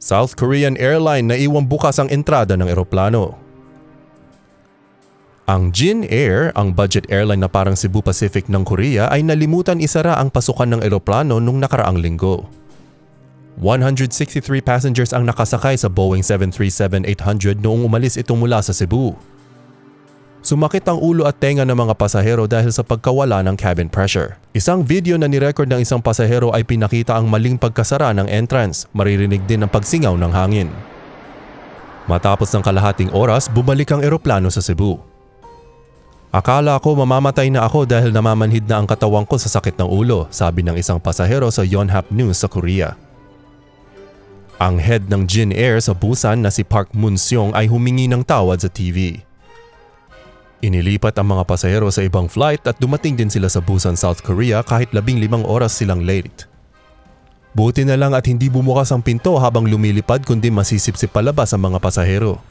South Korean Airline na iwang bukas ang entrada ng eroplano. Ang Jin Air, ang budget airline na parang Cebu Pacific ng Korea ay nalimutan isara ang pasukan ng eroplano nung nakaraang linggo. 163 passengers ang nakasakay sa Boeing 737-800 noong umalis ito mula sa Cebu. Sumakit ang ulo at tenga ng mga pasahero dahil sa pagkawala ng cabin pressure. Isang video na nirecord ng isang pasahero ay pinakita ang maling pagkasara ng entrance, maririnig din ang pagsingaw ng hangin. Matapos ng kalahating oras, bumalik ang eroplano sa Cebu. Akala ko mamamatay na ako dahil namamanhid na ang katawan ko sa sakit ng ulo, sabi ng isang pasahero sa Yonhap News sa Korea. Ang head ng Jin Air sa Busan na si Park Moon-seong ay humingi ng tawad sa TV. Inilipat ang mga pasahero sa ibang flight at dumating din sila sa Busan, South Korea kahit labing limang oras silang late. Buti na lang at hindi bumukas ang pinto habang lumilipad kundi masisipsip palabas ang mga pasahero.